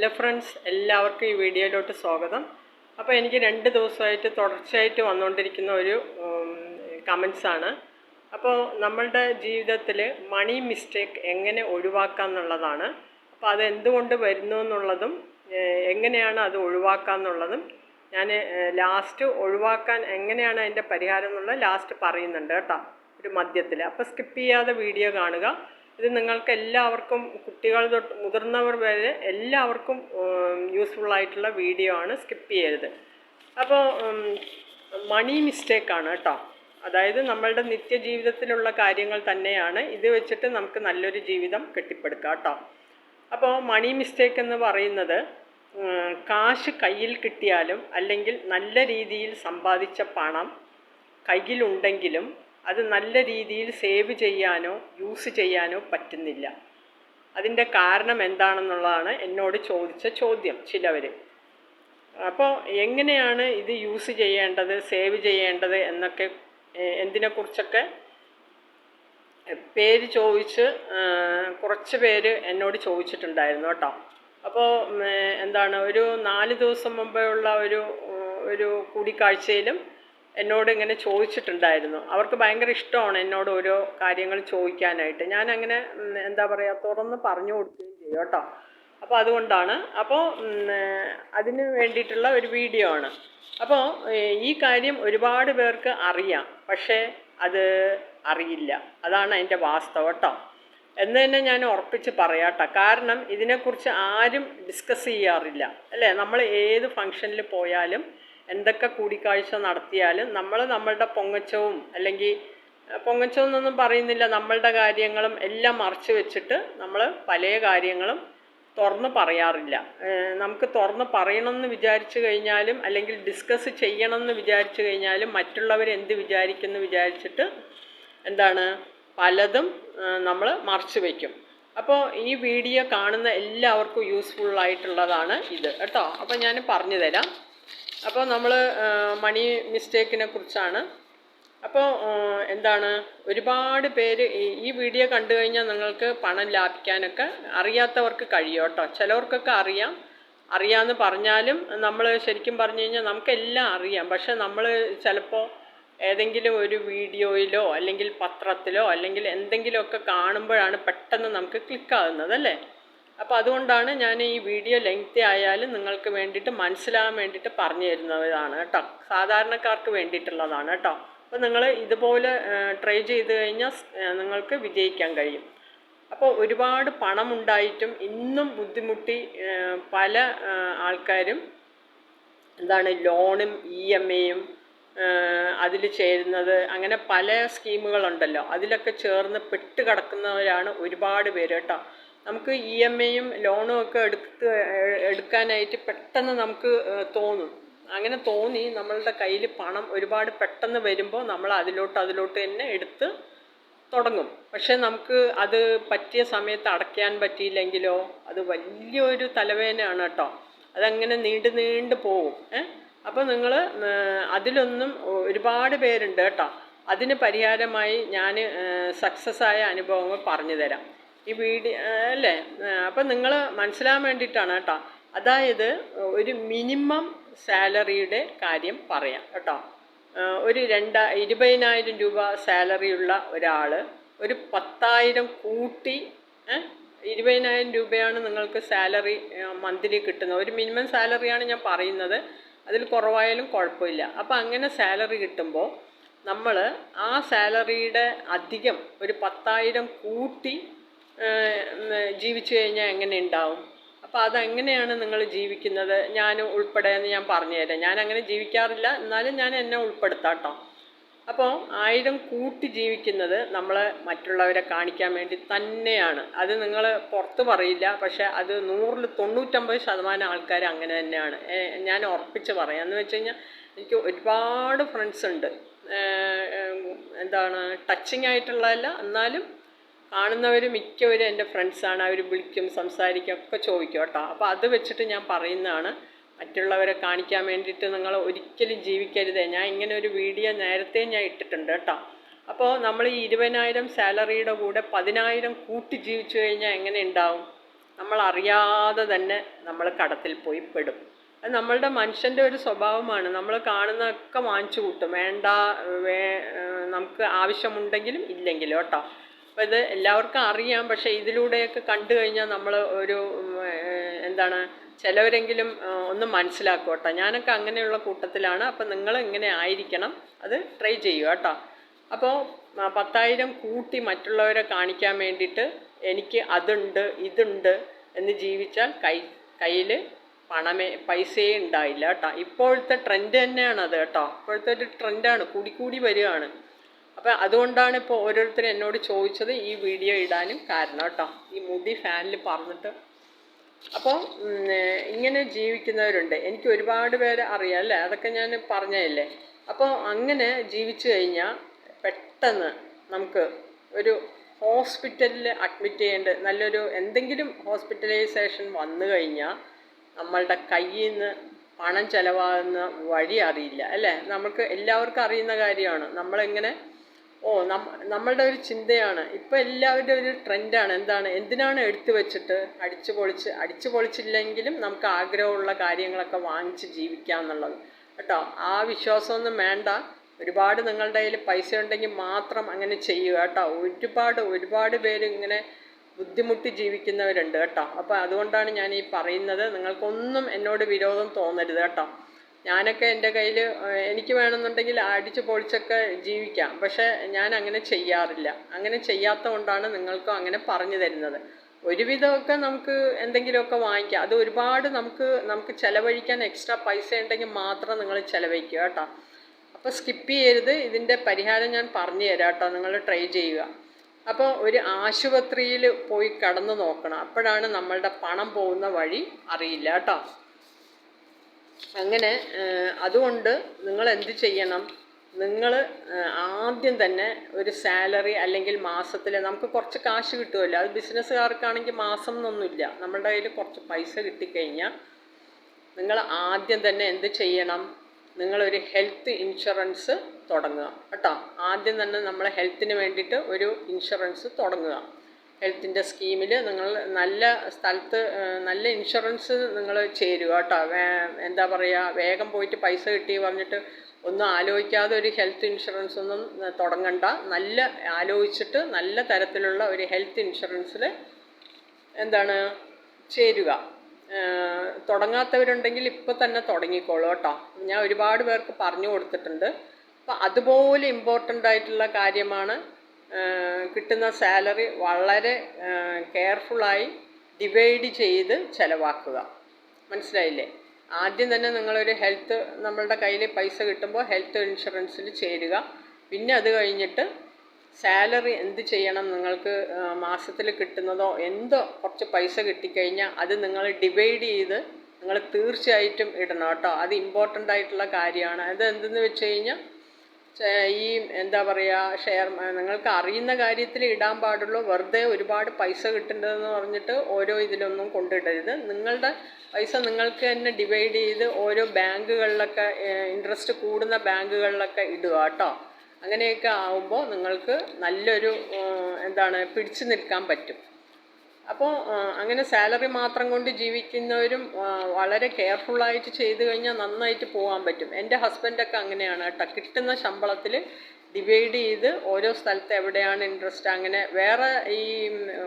Hello friends എല്ലാവർക്കും ഈ വീഡിയോയിലോട്ട് സ്വാഗതം. അപ്പോൾ എനിക്ക് രണ്ട് ദിവസമായിട്ട് തുടർച്ചയായിട്ട് വന്നുകൊണ്ടിരിക്കുന്ന ഒരു കമൻസ് ആണ്. അപ്പോൾ നമ്മളുടെ ജീവിതത്തിൽ മണി മിസ്റ്റേക്ക് എങ്ങനെ ഒഴിവാക്കാം എന്നുള്ളതാണ്. അപ്പോൾ അത് എന്തുകൊണ്ട് വരുന്നു എന്നുള്ളതും എങ്ങനെയാണ് അത് ഒഴിവാക്കാം എന്നുള്ളതും ഞാൻ ലാസ്റ്റ് ഒഴിവാക്കാൻ എങ്ങനെയാണ് അതിന്റെ പരിഹാരം എന്നുള്ളത് ലാസ്റ്റ് പറയുന്നുണ്ട് കേട്ടോ ഒരു മധ്യത്തിൽ അപ്പോൾ സ്കിപ്പ് ചെയ്യാതെ വീഡിയോ കാണുക. ഇത് നിങ്ങൾക്ക് എല്ലാവർക്കും കുട്ടികൾ തൊട്ട് മുതിർന്നവർ വരെ എല്ലാവർക്കും യൂസ്ഫുൾ ആയിട്ടുള്ള വീഡിയോ ആണ്. സ്കിപ്പ് ചെയ്യരുത്. അപ്പോൾ മണി മിസ്റ്റേക്കാണ് കേട്ടോ. അതായത് നമ്മളുടെ നിത്യജീവിതത്തിലുള്ള കാര്യങ്ങൾ തന്നെയാണ്. ഇത് വെച്ചിട്ട് നമുക്ക് നല്ലൊരു ജീവിതം കെട്ടിപ്പടുക്കാം കേട്ടോ. അപ്പോൾ മണി മിസ്റ്റേക്ക് എന്ന് പറയുന്നത് കാശ് കയ്യിൽ കിട്ടിയാലും അല്ലെങ്കിൽ നല്ല രീതിയിൽ സമ്പാദിച്ച പണം കയ്യിലുണ്ടെങ്കിലും അത് നല്ല രീതിയിൽ സേവ് ചെയ്യാനോ യൂസ് ചെയ്യാനോ പറ്റുന്നില്ല. അതിന്റെ കാരണം എന്താണെന്നുള്ളതാണ് എന്നോട് ചോദിച്ച ചോദ്യം ചിലവർ അപ്പോൾ എങ്ങനെയാണ് ഇത് യൂസ് ചെയ്യേണ്ടത് സേവ് ചെയ്യേണ്ടത് എന്നൊക്കെ എന്തിനെക്കുറിച്ചൊക്കെ പേര് ചോദിച്ച് കുറച്ച് പേര് എന്നോട് ചോദിച്ചിട്ടുണ്ടായിരുന്നു കേട്ടോ. അപ്പോൾ എന്താണ് ഒരു നാല് ദിവസം മുമ്പേ ഉള്ള ഒരു ഒരു കൂടിക്കാഴ്ചയിലും എന്നോട് ഇങ്ങനെ ചോദിച്ചിട്ടുണ്ടായിരുന്നു. അവർക്ക് ഭയങ്കര ഇഷ്ടമാണ് എന്നോട് ഓരോ കാര്യങ്ങൾ ചോദിക്കാനായിട്ട്. ഞാൻ അങ്ങനെ എന്താ പറയുക തുറന്ന് പറഞ്ഞു കൊടുക്കുകയും ചെയ്യും കേട്ടോ. അപ്പോൾ അതുകൊണ്ടാണ്. അപ്പോൾ അതിന് വേണ്ടിയിട്ടുള്ള ഒരു വീഡിയോ ആണ്. അപ്പോൾ ഈ കാര്യം ഒരുപാട് പേർക്ക് അറിയാം. പക്ഷേ അത് അറിയില്ല. അതാണ് അതിന്റെ വാസ്തവം കേട്ടോ. എന്ന് തന്നെ ഞാൻ ഉറപ്പിച്ച് പറയാട്ടോ കാരണം ഇതിനെക്കുറിച്ച് ആരും ഡിസ്കസ് ചെയ്യാറില്ല. അല്ലേ? നമ്മൾ ഏത് ഫങ്ഷനിൽ പോയാലും എന്തൊക്കെ കൂടിക്കാഴ്ച നടത്തിയാലും നമ്മൾ നമ്മളുടെ പൊങ്ങച്ചവും അല്ലെങ്കിൽ പൊങ്ങച്ചം എന്നൊന്നും പറയുന്നില്ല. നമ്മളുടെ കാര്യങ്ങളും എല്ലാം മറച്ചു വെച്ചിട്ട് നമ്മൾ പല കാര്യങ്ങളും തുറന്ന് പറയാറില്ല. നമുക്ക് തുറന്ന് പറയണമെന്ന് വിചാരിച്ചു കഴിഞ്ഞാലും അല്ലെങ്കിൽ ഡിസ്കസ് ചെയ്യണമെന്ന് വിചാരിച്ചു കഴിഞ്ഞാലും മറ്റുള്ളവർ എന്ത് വിചാരിക്കുന്നു വിചാരിച്ചിട്ട് എന്താണ് പലതും നമ്മൾ മറച്ചു വയ്ക്കും അപ്പോൾ ഈ വീഡിയോ കാണുന്ന എല്ലാവർക്കും യൂസ്ഫുള്ളായിട്ടുള്ളതാണ് ഇത്. കേട്ടോ? അപ്പോൾ ഞാൻ പറഞ്ഞു തരാം അപ്പോൾ നമ്മൾ മണി മിസ്റ്റേക്കിനെ കുറിച്ചാണ്. അപ്പോൾ എന്താണ്? ഒരുപാട് പേര് ഈ- വീഡിയോ കണ്ടു കഴിഞ്ഞാൽ നിങ്ങൾക്ക് പണം ലാഭിക്കാനൊക്കെ അറിയാത്തവർക്ക് കഴിയും കേട്ടോ. ചിലവർക്കൊക്കെ അറിയാം. അറിയാമെന്ന് പറഞ്ഞാലും നമ്മൾ ശരിക്കും പറഞ്ഞു കഴിഞ്ഞാൽ നമുക്കെല്ലാം അറിയാം. പക്ഷെ നമ്മൾ ചിലപ്പോൾ ഏതെങ്കിലും ഒരു വീഡിയോയിലോ അല്ലെങ്കിൽ പത്രത്തിലോ അല്ലെങ്കിൽ എന്തെങ്കിലുമൊക്കെ കാണുമ്പോഴാണ് പെട്ടെന്ന് നമുക്ക് ക്ലിക്കാകുന്നത് അല്ലേ? അപ്പോൾ അതുകൊണ്ടാണ് ഞാൻ ഈ വീഡിയോ ലെങ്തി ആയാലും നിങ്ങൾക്ക് വേണ്ടിയിട്ട് മനസ്സിലാകാൻ വേണ്ടിയിട്ട് പറഞ്ഞു തരുന്നതാണ് കേട്ടോ. സാധാരണക്കാർക്ക് വേണ്ടിയിട്ടുള്ളതാണ് കേട്ടോ. അപ്പോൾ നിങ്ങൾ ഇതുപോലെ ട്രൈ ചെയ്ത് കഴിഞ്ഞാൽ നിങ്ങൾക്ക് വിജയിക്കാൻ കഴിയും. അപ്പോൾ ഒരുപാട് പണമുണ്ടായിട്ടും ഇന്നും ബുദ്ധിമുട്ടി പല ആൾക്കാരും എന്താണ് ലോണും ഇ എം ഐയും അതിൽ ചേരുന്നത് അങ്ങനെ പല സ്കീമുകളുണ്ടല്ലോ. അതിലൊക്കെ ചേർന്ന് പെട്ട് കിടക്കുന്നവരാണ് ഒരുപാട് പേര് കേട്ടോ. നമുക്ക് ഇ എം ഐയും ലോണും ഒക്കെ എടുത്ത് എടുക്കാനായിട്ട് പെട്ടെന്ന് നമുക്ക് തോന്നും. അങ്ങനെ തോന്നി നമ്മളുടെ കയ്യിൽ പണം ഒരുപാട് പെട്ടെന്ന് വരുമ്പോൾ നമ്മൾ അതിലോട്ട് അതിലോട്ട് തന്നെ എടുത്ത് തുടങ്ങും. പക്ഷേ നമുക്ക് അത് പറ്റിയ സമയത്ത് അടയ്ക്കാൻ പറ്റിയില്ലെങ്കിലോ അത് വലിയൊരു തലവേദനയാണ് കേട്ടോ. അതങ്ങനെ നീണ്ട് നീണ്ട് പോകും ഏ. അപ്പോൾ നിങ്ങൾ അതിലൊന്നും ഒരുപാട് പേരുണ്ട് കേട്ടോ. അതിന് പരിഹാരമായി ഞാൻ സക്സസ് ആയ അനുഭവങ്ങൾ പറഞ്ഞു തരാം. ഈ വീഡിയോ അല്ലേ? അപ്പം നിങ്ങൾ മനസ്സിലാൻ വേണ്ടിയിട്ടാണ് കേട്ടോ. അതായത് ഒരു മിനിമം സാലറിയുടെ കാര്യം പറയാം കേട്ടോ. ഒരു രണ്ട ഇരുപതിനായിരം രൂപ സാലറിയുള്ള ഒരാൾ ഒരു പത്തായിരം കൂട്ടി ഇരുപതിനായിരം രൂപയാണ് നിങ്ങൾക്ക് സാലറി മന്ത്ലി കിട്ടുന്നത്. ഒരു മിനിമം സാലറിയാണ് ഞാൻ പറയുന്നത്. അതിൽ കുറവായാലും കുഴപ്പമില്ല. അപ്പോൾ അങ്ങനെ സാലറി കിട്ടുമ്പോൾ നമ്മൾ ആ സാലറിയുടെ അധികം ഒരു പത്തായിരം കൂട്ടി ജീവിച്ചു കഴിഞ്ഞാൽ എങ്ങനെ ഉണ്ടാവും? അപ്പോൾ അതെങ്ങനെയാണ് നിങ്ങൾ ജീവിക്കുന്നത്? ഞാൻ ഉൾപ്പെടെ എന്ന് ഞാൻ പറഞ്ഞുതരാം ഞാൻ അങ്ങനെ ജീവിക്കാറില്ല. എന്നാലും ഞാൻ എന്നെ ഉൾപ്പെടുത്താട്ടോ അപ്പോൾ ആയിരം കൂട്ടി ജീവിക്കുന്നത് നമ്മൾ മറ്റുള്ളവരെ കാണിക്കാൻ വേണ്ടി തന്നെയാണ്. അത് നിങ്ങൾ പുറത്ത് പറയില്ല. പക്ഷേ അത് നൂറിൽ തൊണ്ണൂറ്റമ്പത് ശതമാനം ആൾക്കാർ അങ്ങനെ തന്നെയാണ്. ഞാൻ ഉറപ്പിച്ച് പറയാം. എന്ന് വെച്ച് കഴിഞ്ഞാൽ എനിക്ക് ഒരുപാട് ഫ്രണ്ട്സ് ഉണ്ട്. എന്താണ് ടച്ചിങ് ആയിട്ടുള്ളതല്ല. എന്നാലും കാണുന്നവർ മിക്കവരും എന്റെ ഫ്രണ്ട്സാണ് അവർ വിളിക്കും സംസാരിക്കും ഒക്കെ ചോദിക്കും കേട്ടോ. അപ്പോൾ അത് വെച്ചിട്ട് ഞാൻ പറയുന്നതാണ് മറ്റുള്ളവരെ കാണിക്കാൻ വേണ്ടിയിട്ട് നിങ്ങൾ ഒരിക്കലും ജീവിക്കരുത്. ഞാൻ ഇങ്ങനെ ഒരു വീഡിയോ നേരത്തെ ഞാൻ ഇട്ടിട്ടുണ്ട് കേട്ടോ. അപ്പോൾ നമ്മൾ ഈ ഇരുപതിനായിരം സാലറിയുടെ കൂടെ പതിനായിരം കൂട്ടി ജീവിച്ചു കഴിഞ്ഞാൽ എങ്ങനെ ഉണ്ടാവും? നമ്മൾ അറിയാതെ തന്നെ നമ്മൾ കടത്തിൽ പോയി പെടും. അത് നമ്മളുടെ മനുഷ്യന്റെ ഒരു സ്വഭാവമാണ്. നമ്മൾ കാണുന്നതൊക്കെ വാങ്ങിച്ചു കൂട്ടും. വേണ്ട വേ നമുക്ക് ആവശ്യമുണ്ടെങ്കിലും ഇല്ലെങ്കിലും കേട്ടോ. അപ്പോൾ ഇത് എല്ലാവർക്കും അറിയാം. പക്ഷേ ഇതിലൂടെയൊക്കെ കണ്ടു കഴിഞ്ഞാൽ നമ്മൾ ഒരു എന്താണ് ചിലവരെങ്കിലും ഒന്ന് മനസ്സിലാക്കും കേട്ടോ ഞാനൊക്കെ അങ്ങനെയുള്ള കൂട്ടത്തിലാണ്. അപ്പം നിങ്ങൾ ഇങ്ങനെ ആയിരിക്കണം. അത് ട്രൈ ചെയ്യുക കേട്ടോ. അപ്പോൾ പത്തായിരം കൂട്ടി മറ്റുള്ളവരെ കാണിക്കാൻ വേണ്ടിയിട്ട് എനിക്ക് അതുണ്ട് ഇതുണ്ട് എന്ന് ജീവിച്ചാൽ കൈ കയ്യിൽ പണമേ പൈസയേ ഉണ്ടായില്ല കേട്ടോ. ഇപ്പോഴത്തെ ട്രെൻഡ് തന്നെയാണ് അത് കേട്ടോ. ഇപ്പോഴത്തെ ഒരു ട്രെൻഡാണ്. കൂടി കൂടി വരികയാണ്. അപ്പം അതുകൊണ്ടാണ് ഇപ്പോൾ ഓരോരുത്തർ എന്നോട് ചോദിച്ചത് ഈ വീഡിയോ ഇടാനും കാരണം കേട്ടോ ഈ മുടി ഫാനിൽ പറഞ്ഞിട്ട്. അപ്പോൾ ഇങ്ങനെ ജീവിക്കുന്നവരുണ്ട്. എനിക്ക് ഒരുപാട് പേര് അറിയാം അല്ലേ? അതൊക്കെ ഞാൻ പറഞ്ഞതല്ലേ? അപ്പോൾ അങ്ങനെ ജീവിച്ചു കഴിഞ്ഞാൽ പെട്ടെന്ന് നമുക്ക് ഒരു ഹോസ്പിറ്റലിൽ അഡ്മിറ്റ് ചെയ്യേണ്ട നല്ലൊരു എന്തെങ്കിലും ഹോസ്പിറ്റലൈസേഷൻ വന്നു കഴിഞ്ഞാൽ നമ്മളുടെ കയ്യിൽ നിന്ന് പണം ചിലവാകുന്ന വഴി അറിയില്ല. അല്ലേ? നമുക്ക് എല്ലാവർക്കും അറിയുന്ന കാര്യമാണ്. നമ്മളിങ്ങനെ ഓ നമ്മളുടെ ഒരു ചിന്തയാണ്. ഇപ്പം എല്ലാവരുടെ ഒരു ട്രെൻഡാണ്. എന്താണ്? എന്തിനാണ് എടുത്തു വെച്ചിട്ട് അടിച്ചു പൊളിച്ച് അടിച്ചു പൊളിച്ചില്ലെങ്കിലും നമുക്ക് ആഗ്രഹമുള്ള കാര്യങ്ങളൊക്കെ വാങ്ങിച്ച് ജീവിക്കാം എന്നുള്ളത്. കേട്ടോ? ആ വിശ്വാസമൊന്നും വേണ്ട. ഒരുപാട് നിങ്ങളുടെ കയ്യിൽ പൈസ ഉണ്ടെങ്കിൽ മാത്രം അങ്ങനെ ചെയ്യുക കേട്ടോ. ഒരുപാട് ഒരുപാട് പേര് ഇങ്ങനെ ബുദ്ധിമുട്ടി ജീവിക്കുന്നവരുണ്ട് കേട്ടോ. അപ്പോൾ അതുകൊണ്ടാണ് ഞാൻ ഈ പറയുന്നത്. നിങ്ങൾക്കൊന്നും എന്നോട് വിരോധം തോന്നരുത് കേട്ടോ. ഞാനൊക്കെ എന്റെ കയ്യിൽ എനിക്ക് വേണമെന്നുണ്ടെങ്കിൽ അടിച്ച് പൊളിച്ചൊക്കെ ജീവിക്കാം. പക്ഷേ ഞാൻ അങ്ങനെ ചെയ്യാറില്ല. അങ്ങനെ ചെയ്യാത്ത കൊണ്ടാണ് നിങ്ങൾക്കും അങ്ങനെ പറഞ്ഞു തരുന്നത്. ഒരുവിധമൊക്കെ നമുക്ക് എന്തെങ്കിലുമൊക്കെ വാങ്ങിക്കാം. അത് ഒരുപാട് നമുക്ക് നമുക്ക് ചിലവഴിക്കാൻ എക്സ്ട്രാ പൈസ ഉണ്ടെങ്കിൽ മാത്രം നിങ്ങൾ ചിലവഴിക്കുക കേട്ടോ. അപ്പോൾ സ്കിപ്പ് ചെയ്യരുത്. ഇതിന്റെ പരിഹാരം ഞാൻ പറഞ്ഞു തരാം കേട്ടോ. നിങ്ങൾ ട്രൈ ചെയ്യുക. അപ്പോൾ ഒരു ആശുപത്രിയിൽ പോയി കടന്നു നോക്കണം. അപ്പോഴാണ് നമ്മളുടെ പണം പോകുന്ന വഴി അറിയില്ല കേട്ടോ. അങ്ങനെ അതുകൊണ്ട് നിങ്ങൾ എന്ത് ചെയ്യണം നിങ്ങൾ ആദ്യം തന്നെ ഒരു സാലറി അല്ലെങ്കിൽ മാസത്തിൽ നമുക്ക് കുറച്ച് കാശ് കിട്ടുമല്ലോ അത് ബിസിനസ്സുകാർക്കാണെങ്കിൽ മാസം എന്നൊന്നുമില്ല. നമ്മുടെ കയ്യിൽ കുറച്ച് പൈസ കിട്ടിക്കഴിഞ്ഞാൽ നിങ്ങൾ ആദ്യം തന്നെ എന്ത് ചെയ്യണം? നിങ്ങളൊരു ഹെൽത്ത് ഇൻഷുറൻസ് തുടങ്ങുക. കേട്ടോ? ആദ്യം തന്നെ നമ്മൾ ഹെൽത്തിന് വേണ്ടിയിട്ട് ഒരു ഇൻഷുറൻസ് തുടങ്ങുക. ഹെൽത്തിന്റെ സ്കീമിൽ നിങ്ങൾ നല്ല സ്ഥലത്ത് നല്ല ഇൻഷുറൻസ് നിങ്ങൾ ചേരുക കേട്ടോ. എന്താ പറയുക വേഗം പോയിട്ട് പൈസ കിട്ടി പറഞ്ഞിട്ട് ഒന്നും ആലോചിക്കാതെ ഒരു ഹെൽത്ത് ഇൻഷുറൻസ് ഒന്നും തുടങ്ങണ്ട. നല്ല ആലോചിച്ചിട്ട് നല്ല തരത്തിലുള്ള ഒരു ഹെൽത്ത് ഇൻഷുറൻസിൽ എന്താണ് ചേരുക. തുടങ്ങാത്തവരുണ്ടെങ്കിൽ ഇപ്പോൾ തന്നെ തുടങ്ങിക്കോളൂ കേട്ടോ. ഞാൻ ഒരുപാട് പേർക്ക് പറഞ്ഞു കൊടുത്തിട്ടുണ്ട്. അപ്പോൾ അതുപോലെ ഇമ്പോർട്ടന്റ് ആയിട്ടുള്ള കാര്യമാണ് കിട്ടുന്ന സാലറി വളരെ കെയർഫുള്ളായി ഡിവൈഡ് ചെയ്ത് ചിലവാക്കുക. മനസ്സിലായില്ലേ? ആദ്യം തന്നെ നിങ്ങളൊരു ഹെൽത്ത് നമ്മളുടെ കയ്യിൽ പൈസ കിട്ടുമ്പോൾ ഹെൽത്ത് ഇൻഷുറൻസിൽ ചേരുക. പിന്നെ അത് കഴിഞ്ഞിട്ട് സാലറി എന്ത് ചെയ്യണം നിങ്ങൾക്ക് മാസത്തിൽ കിട്ടുന്നതോ എന്തോ കുറച്ച് പൈസ കിട്ടിക്കഴിഞ്ഞാൽ അത് നിങ്ങൾ ഡിവൈഡ് ചെയ്ത് നിങ്ങൾ തീർച്ചയായിട്ടും ഇടണം കേട്ടോ. അത് ഇമ്പോർട്ടന്റ് ആയിട്ടുള്ള കാര്യമാണ്. അത് എന്തെന്ന് വെച്ച് കഴിഞ്ഞാൽ ഈ എന്താ പറയുക ഷെയർ നിങ്ങൾക്ക് അറിയുന്ന കാര്യത്തിൽ ഇടാൻ പാടുള്ളൂ. വെറുതെ ഒരുപാട് പൈസ കിട്ടേണ്ടതെന്ന് പറഞ്ഞിട്ട് ഓരോ ഇതിലൊന്നും കൊണ്ടിടരുത് നിങ്ങളുടെ പൈസ നിങ്ങൾക്ക് തന്നെ ഡിവൈഡ് ചെയ്ത് ഓരോ ബാങ്കുകളിലൊക്കെ ഇൻട്രസ്റ്റ് കൂടുന്ന ബാങ്കുകളിലൊക്കെ ഇടുക കേട്ടോ. അങ്ങനെയൊക്കെ ആകുമ്പോൾ നിങ്ങൾക്ക് നല്ലൊരു എന്താണ് പിടിച്ചു നിൽക്കാൻ പറ്റും. അപ്പോൾ അങ്ങനെ സാലറി മാത്രം കൊണ്ട് ജീവിക്കുന്നവരും വളരെ കെയർഫുള്ളായിട്ട് ചെയ്തു കഴിഞ്ഞാൽ നന്നായിട്ട് പോകാൻ പറ്റും. എന്റെ ഹസ്ബൻഡൊക്കെ അങ്ങനെയാണ് കേട്ടോ. കിട്ടുന്ന ശമ്പളത്തിൽ ഡിവൈഡ് ചെയ്ത് ഓരോ സ്ഥലത്ത് എവിടെയാണ് ഇൻട്രസ്റ്റ് അങ്ങനെ വേറെ ഈ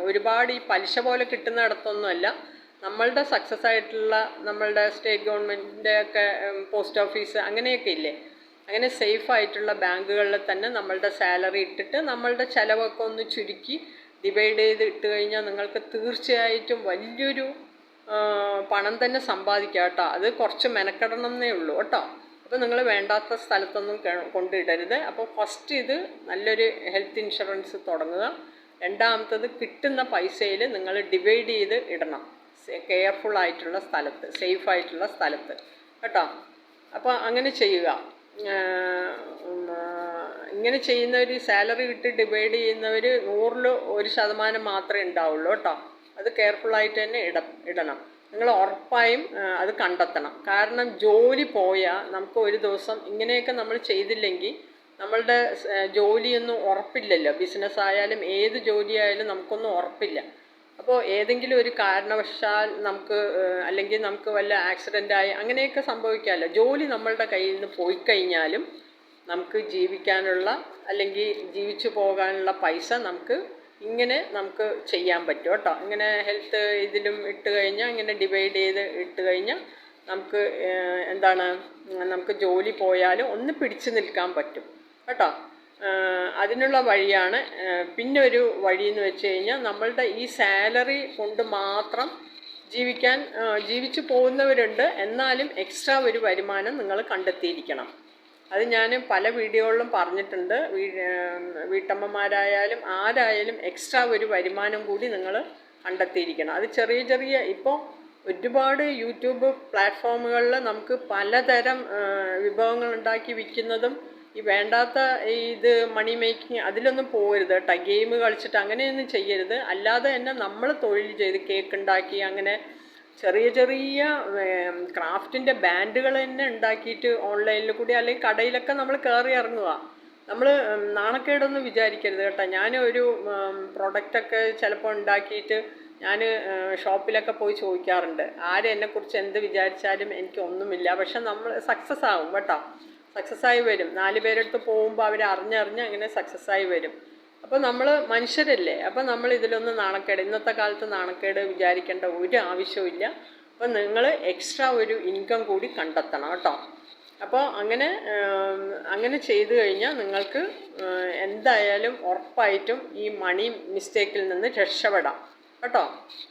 ഒരുപാട് ഈ പലിശ പോലെ കിട്ടുന്നിടത്തൊന്നുമല്ല. നമ്മളുടെ സക്സസ് ആയിട്ടുള്ള നമ്മളുടെ സ്റ്റേറ്റ് ഗവൺമെന്റിന്റെ ഒക്കെ പോസ്റ്റ് ഓഫീസ് അങ്ങനെയൊക്കെ ഇല്ലേ? അങ്ങനെ സേഫ് ആയിട്ടുള്ള ബാങ്കുകളിൽ തന്നെ നമ്മളുടെ സാലറി ഇട്ടിട്ട് നമ്മളുടെ ചിലവൊക്കെ ഒന്ന് ചുരുക്കി ഡിവൈഡ് ചെയ്ത് ഇട്ട് കഴിഞ്ഞാൽ നിങ്ങൾക്ക് തീർച്ചയായിട്ടും വലിയൊരു പണം തന്നെ സമ്പാദിക്കാം കേട്ടോ. അത് കുറച്ച് മെനക്കെടണം എന്നേ ഉള്ളൂ കേട്ടോ. അപ്പോൾ നിങ്ങൾ വേണ്ടാത്ത സ്ഥലത്തൊന്നും കൊണ്ടിടരുത് അപ്പോൾ ഫസ്റ്റ് ഇത് നല്ലൊരു ഹെൽത്ത് ഇൻഷുറൻസ് തുടങ്ങുക. രണ്ടാമത്തത് കിട്ടുന്ന പൈസയിൽ നിങ്ങൾ ഡിവൈഡ് ചെയ്ത് ഇടണം. കെയർഫുൾ ആയിട്ടുള്ള സ്ഥലത്ത് സേഫ് ആയിട്ടുള്ള സ്ഥലത്ത്. കേട്ടോ. അപ്പോൾ അങ്ങനെ ചെയ്യുക. ഇങ്ങനെ ചെയ്യുന്നവർ സാലറി ഇട്ട് ഡിവൈഡ് ചെയ്യുന്നവർ നൂറിൽ ഒരു ശതമാനം മാത്രമേ ഉണ്ടാവുള്ളൂ കേട്ടോ. അത് കെയർഫുള്ളായിട്ട് തന്നെ ഇട ഇടണം. നിങ്ങൾ ഉറപ്പായും അത് കണ്ടെത്തണം. കാരണം ജോലി പോയാൽ നമുക്ക് ഒരു ദിവസം ഇങ്ങനെയൊക്കെ നമ്മൾ ചെയ്തില്ലെങ്കിൽ നമ്മളുടെ ജോലിയൊന്നും ഉറപ്പില്ലല്ലോ. ബിസിനസ് ആയാലും ഏത് ജോലിയായാലും നമുക്കൊന്നും ഉറപ്പില്ല. അപ്പോൾ ഏതെങ്കിലും ഒരു കാരണവശാൽ നമുക്ക് അല്ലെങ്കിൽ നമുക്ക് വല്ല ആക്സിഡന്റ് ആയി അങ്ങനെയൊക്കെ സംഭവിക്കാമല്ലോ ജോലി നമ്മളുടെ കയ്യിൽ നിന്ന് പോയി കഴിഞ്ഞാലും നമുക്ക് ജീവിക്കാനുള്ള അല്ലെങ്കിൽ ജീവിച്ചു പോകാനുള്ള പൈസ നമുക്ക് ഇങ്ങനെ നമുക്ക് ചെയ്യാൻ പറ്റും കേട്ടോ. ഇങ്ങനെ ഹെൽത്ത് ഇതിലും ഇട്ട് കഴിഞ്ഞാൽ ഇങ്ങനെ ഡിവൈഡ് ചെയ്ത് ഇട്ട് കഴിഞ്ഞാൽ നമുക്ക് എന്താണ് നമുക്ക് ജോലി പോയാലും ഒന്ന് പിടിച്ചു നിൽക്കാൻ പറ്റും കേട്ടോ. അതിനുള്ള വഴിയാണ് പിന്നെ ഒരു വഴി എന്ന് വെച്ച് കഴിഞ്ഞാൽ നമ്മളുടെ ഈ സാലറി കൊണ്ട് മാത്രം ജീവിക്കാൻ ജീവിച്ചു പോകുന്നവരുണ്ട്. എന്നാലും എക്സ്ട്രാ ഒരു വരുമാനം നിങ്ങൾ കണ്ടെത്തിയിരിക്കണം. അത് ഞാൻ പല വീഡിയോകളിലും പറഞ്ഞിട്ടുണ്ട്. വീട്ടമ്മമാരായാലും ആരായാലും എക്സ്ട്രാ ഒരു വരുമാനം കൂടി നിങ്ങൾ കണ്ടെത്തിയിരിക്കണം. അത് ചെറിയ ചെറിയ ഇപ്പോൾ ഒരുപാട് യൂട്യൂബ് പ്ലാറ്റ്ഫോമുകളിൽ നമുക്ക് പലതരം വിഭവങ്ങൾ ഉണ്ടാക്കി വിൽക്കുന്നതും ഈ വേണ്ടാത്ത ഇത് മണി മേക്കിങ് അതിലൊന്നും പോകരുത് കേട്ടോ. ഗെയിം കളിച്ചിട്ട് അങ്ങനെയൊന്നും ചെയ്യരുത്. അല്ലാതെ തന്നെ നമ്മൾ തൊഴിൽ ചെയ്ത് കേക്ക് ഉണ്ടാക്കി അങ്ങനെ ചെറിയ ചെറിയ ക്രാഫ്റ്റിന്റെ ബാൻഡുകൾ തന്നെ ഉണ്ടാക്കിയിട്ട് ഓൺലൈനിൽ കൂടി അല്ലെങ്കിൽ കടയിലൊക്കെ നമ്മൾ കയറി ഇറങ്ങുക. നമ്മൾ നാണക്കേടൊന്നും വിചാരിക്കരുത് കേട്ടോ. ഞാൻ ഒരു പ്രൊഡക്റ്റൊക്കെ ചിലപ്പോൾ ഉണ്ടാക്കിയിട്ട് ഞാൻ ഷോപ്പിലൊക്കെ പോയി ചോദിക്കാറുണ്ട്. ആരും എന്നെക്കുറിച്ച് എന്ത് വിചാരിച്ചാലും എനിക്കൊന്നുമില്ല പക്ഷെ നമ്മൾ സക്സസ് ആവും കേട്ടോ. സക്സസ് ആയി വരും. നാല് പേരെടുത്ത് പോകുമ്പോൾ അവർ അറിഞ്ഞറിഞ്ഞ് അങ്ങനെ സക്സസ് ആയി വരും. അപ്പോൾ നമ്മൾ മനുഷ്യരല്ലേ? അപ്പോൾ നമ്മൾ ഇതിലൊന്നും നാണക്കേട്. ഇന്നത്തെ കാലത്ത് നാണക്കേട് വിചാരിക്കേണ്ട ഒരു ആവശ്യമില്ല അപ്പോൾ നിങ്ങൾ എക്സ്ട്രാ ഒരു ഇൻകം കൂടി കണ്ടെത്തണം കേട്ടോ. അപ്പോൾ അങ്ങനെ അങ്ങനെ ചെയ്തു കഴിഞ്ഞാൽ നിങ്ങൾക്ക് എന്തായാലും ഉറപ്പായിട്ടും ഈ മണി മിസ്റ്റേക്കിൽ നിന്ന് രക്ഷപ്പെടാം കേട്ടോ.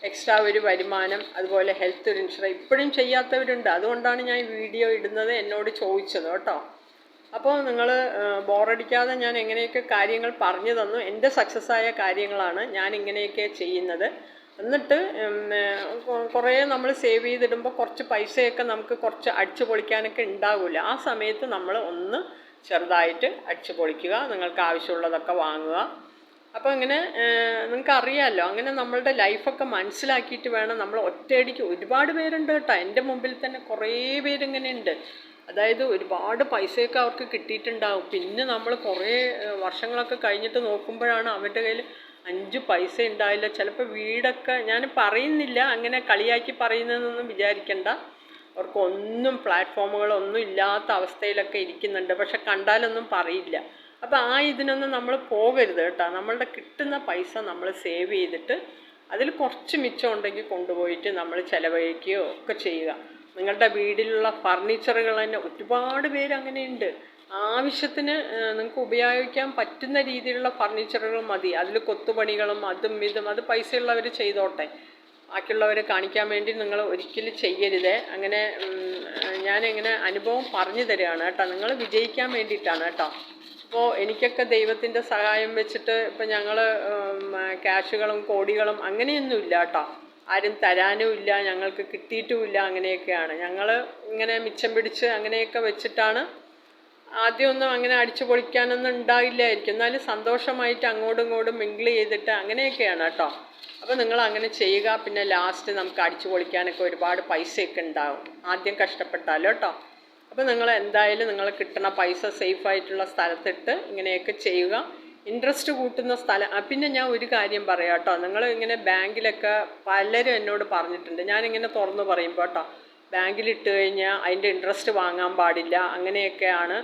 എക്സ്ട്രാ ഒരു വരുമാനം അതുപോലെ ഹെൽത്ത് ഇൻഷുറൻസ് ഇപ്പോഴും ചെയ്യാത്തവരുണ്ട്. അതുകൊണ്ടാണ് ഞാൻ വീഡിയോ ഇടുന്നത് എന്നോട് ചോദിച്ചത് കേട്ടോ. അപ്പോൾ നിങ്ങൾ ബോറടിക്കാതെ ഞാൻ എങ്ങനെയൊക്കെ കാര്യങ്ങൾ പറഞ്ഞു തന്നു എന്റെ സക്സസ്സായ കാര്യങ്ങളാണ് ഞാൻ ഇങ്ങനെയൊക്കെ ചെയ്യുന്നത്. എന്നിട്ട് കുറേ നമ്മൾ സേവ് ചെയ്തിടുമ്പോൾ കുറച്ച് പൈസയൊക്കെ നമുക്ക് കുറച്ച് അടിച്ചു പൊളിക്കാനൊക്കെ ഉണ്ടാവില്ല. ആ സമയത്ത് നമ്മൾ ഒന്ന് ചെറുതായിട്ട് അടിച്ചു പൊളിക്കുക നിങ്ങൾക്ക് ആവശ്യമുള്ളതൊക്കെ വാങ്ങുക. അപ്പോൾ അങ്ങനെ നിങ്ങൾക്ക് അറിയാമല്ലോ അങ്ങനെ നമ്മളുടെ ലൈഫൊക്കെ മനസ്സിലാക്കിയിട്ട് വേണം നമ്മൾ ഒറ്റയടിക്ക്. ഒരുപാട് പേരുണ്ട് കേട്ടോ എന്റെ മുമ്പിൽ തന്നെ കുറേ പേരിങ്ങനെ ഉണ്ട് അതായത് ഒരുപാട് പൈസയൊക്കെ അവർക്ക് കിട്ടിയിട്ടുണ്ടാവും. പിന്നെ നമ്മൾ കുറേ വർഷങ്ങളൊക്കെ കഴിഞ്ഞിട്ട് നോക്കുമ്പോഴാണ് അവരുടെ കയ്യിൽ അഞ്ച് പൈസ ഉണ്ടാവില്ല ചിലപ്പോൾ വീടൊക്കെ ഞാൻ പറയുന്നില്ല അങ്ങനെ കളിയാക്കി പറയുന്നതെന്നൊന്നും വിചാരിക്കണ്ട. അവർക്കൊന്നും പ്ലാറ്റ്ഫോമുകളൊന്നും ഇല്ലാത്ത അവസ്ഥയിലൊക്കെ ഇരിക്കുന്നുണ്ട്. പക്ഷെ കണ്ടാലൊന്നും പറയില്ല. അപ്പോൾ ആ ഇതിനൊന്നും നമ്മൾ പോകരുത് കേട്ടോ. നമ്മളുടെ കിട്ടുന്ന പൈസ നമ്മൾ സേവ് ചെയ്തിട്ട് അതിൽ കുറച്ച് മിച്ചം ഉണ്ടെങ്കിൽ കൊണ്ടുപോയിട്ട് നമ്മൾ ചിലവഴിക്കുകയോ ഒക്കെ ചെയ്യുക. നിങ്ങളുടെ വീടിലുള്ള ഫർണിച്ചറുകൾ തന്നെ ഒരുപാട് പേര് അങ്ങനെയുണ്ട്. ആവശ്യത്തിന് നിങ്ങൾക്ക് ഉപയോഗിക്കാൻ പറ്റുന്ന രീതിയിലുള്ള ഫർണിച്ചറുകൾ മതി. അതിൽ കൊത്തുപണികളും അതും ഇതും അത് പൈസയുള്ളവർ ചെയ്തോട്ടെ. ബാക്കിയുള്ളവരെ കാണിക്കാൻ വേണ്ടി നിങ്ങൾ ഒരിക്കലും ചെയ്യരുത്. അങ്ങനെ ഞാനിങ്ങനെ അനുഭവം പറഞ്ഞു തരികയാണ് കേട്ടോ. നിങ്ങൾ വിജയിക്കാൻ വേണ്ടിയിട്ടാണ് കേട്ടോ. അപ്പോൾ എനിക്കൊക്കെ ദൈവത്തിന്റെ സഹായം വെച്ചിട്ട് ഇപ്പം ഞങ്ങൾ ക്യാഷുകളും കോടികളും അങ്ങനെയൊന്നും ഇല്ല കേട്ടോ. ആരും തരാനും ഇല്ല ഞങ്ങൾക്ക് കിട്ടിയിട്ടുമില്ല അങ്ങനെയൊക്കെയാണ്. ഞങ്ങൾ ഇങ്ങനെ മിച്ചം പിടിച്ച് അങ്ങനെയൊക്കെ വെച്ചിട്ടാണ് ആദ്യമൊന്നും അങ്ങനെ അടിച്ചു പൊളിക്കാനൊന്നും ഉണ്ടായില്ലായിരിക്കും. എന്നാലും സന്തോഷമായിട്ട് അങ്ങോട്ടും ഇങ്ങോട്ടും മിങ്കിൾ ചെയ്തിട്ട് അങ്ങനെയൊക്കെയാണ് കേട്ടോ. അപ്പോൾ നിങ്ങൾ അങ്ങനെ ചെയ്യുക പിന്നെ ലാസ്റ്റ് നമുക്ക് അടിച്ചു പൊളിക്കാനൊക്കെ ഒരുപാട് പൈസയൊക്കെ ഉണ്ടാവും. ആദ്യം കഷ്ടപ്പെട്ടാലോ കേട്ടോ. അപ്പോൾ നിങ്ങൾ എന്തായാലും നിങ്ങൾ കിട്ടുന്ന പൈസ സേഫ് ആയിട്ടുള്ള സ്ഥലത്തിട്ട് ഇങ്ങനെയൊക്കെ ചെയ്യുക. ഇൻട്രസ്റ്റ് കൂട്ടുന്ന സ്ഥലം. പിന്നെ ഞാൻ ഒരു കാര്യം പറയാം കേട്ടോ. നിങ്ങൾ ഇങ്ങനെ ബാങ്കിലൊക്കെ പലരും എന്നോട് പറഞ്ഞിട്ടുണ്ട്. ഞാനിങ്ങനെ തുറന്ന് പറയുമ്പോൾ കേട്ടോ. ബാങ്കിൽ ഇട്ട് കഴിഞ്ഞാൽ അതിന്റെ ഇൻട്രസ്റ്റ് വാങ്ങാൻ പാടില്ല. അങ്ങനെയൊക്കെയാണ്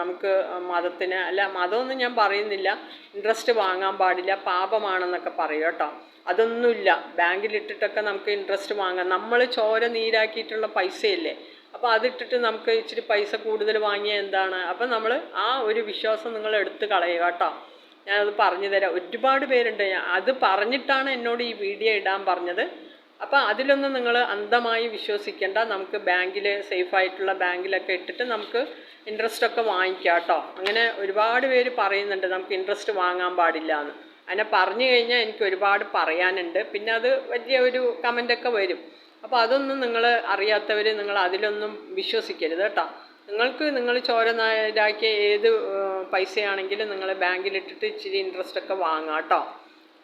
നമുക്ക് മതത്തിന് അല്ല മതമൊന്നും ഞാൻ പറയുന്നില്ല. ഇൻട്രസ്റ്റ് വാങ്ങാൻ പാടില്ല. പാപമാണെന്നൊക്കെ പറയും കേട്ടോ. അതൊന്നുമില്ല. ബാങ്കിലിട്ടിട്ടൊക്കെ നമുക്ക് ഇൻട്രസ്റ്റ് വാങ്ങാം. നമ്മൾ ചോര നീരാക്കിയിട്ടുള്ള പൈസയല്ലേ? അപ്പോൾ അതിട്ടിട്ട് നമുക്ക് ഇച്ചിരി പൈസ കൂടുതൽ വാങ്ങിയാൽ എന്താണ്? അപ്പം നമ്മൾ ആ ഒരു വിശ്വാസം നിങ്ങൾ എടുത്ത് കളയുക കേട്ടോ. ഞാനത് പറഞ്ഞു തരാം. ഒരുപാട് പേരുണ്ട്. അത് പറഞ്ഞിട്ടാണ് എന്നോട് ഈ വീഡിയോ ഇടാൻ പറഞ്ഞത്. അപ്പോൾ അതിലൊന്നും നിങ്ങൾ അന്ധമായി വിശ്വസിക്കേണ്ട. നമുക്ക് ബാങ്കിൽ സേഫായിട്ടുള്ള ബാങ്കിലൊക്കെ ഇട്ടിട്ട് നമുക്ക് ഇൻട്രസ്റ്റ് ഒക്കെ വാങ്ങിക്കാം കേട്ടോ. അങ്ങനെ ഒരുപാട് പേര് പറയുന്നുണ്ട് നമുക്ക് ഇൻട്രസ്റ്റ് വാങ്ങാൻ പാടില്ല എന്ന് അതിനെ പറഞ്ഞു കഴിഞ്ഞാൽ എനിക്ക് ഒരുപാട് പറയാനുണ്ട്. പിന്നെ അത് വലിയ ഒരു കമന്റൊക്കെ വരും. അപ്പോൾ അതൊന്നും നിങ്ങൾ അറിയാത്തവർ നിങ്ങൾ അതിലൊന്നും വിശ്വസിക്കരുത് കേട്ടോ. നിങ്ങൾക്ക് നിങ്ങൾ ചോര നായരാക്കിയ ഏത് പൈസയാണെങ്കിലും നിങ്ങൾ ബാങ്കിലിട്ടിട്ട് ഇച്ചിരി ഇൻട്രസ്റ്റ് ഒക്കെ വാങ്ങാം കേട്ടോ.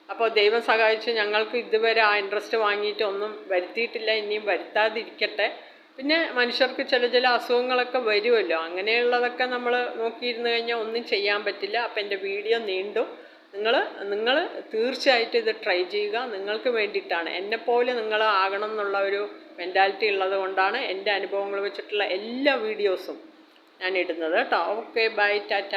അപ്പോൾ ദൈവം സഹായിച്ച് ഞങ്ങൾക്ക് ഇതുവരെ ആ ഇൻട്രസ്റ്റ് വാങ്ങിയിട്ടൊന്നും വരുത്തിയിട്ടില്ല ഇനിയും വരുത്താതിരിക്കട്ടെ. പിന്നെ മനുഷ്യർക്ക് ചില ചില അസുഖങ്ങളൊക്കെ വരുമല്ലോ. അങ്ങനെയുള്ളതൊക്കെ നമ്മൾ നോക്കിയിരുന്നു കഴിഞ്ഞാൽ ഒന്നും ചെയ്യാൻ പറ്റില്ല. അപ്പോൾ എന്റെ വീഡിയോ നീണ്ടു നിങ്ങൾ നിങ്ങൾ തീർച്ചയായിട്ടും ഇത് ട്രൈ ചെയ്യുക. നിങ്ങൾക്ക് വേണ്ടിയിട്ടാണ്. എന്നെപ്പോലെ നിങ്ങൾ ആകണം എന്നുള്ള ഒരു മെന്റാലിറ്റി ഉള്ളത് കൊണ്ടാണ് എന്റെ അനുഭവങ്ങൾ വെച്ചിട്ടുള്ള എല്ലാ വീഡിയോസും ഞാൻ ഇടുന്നത്. കേട്ടോ. Okay bye Tata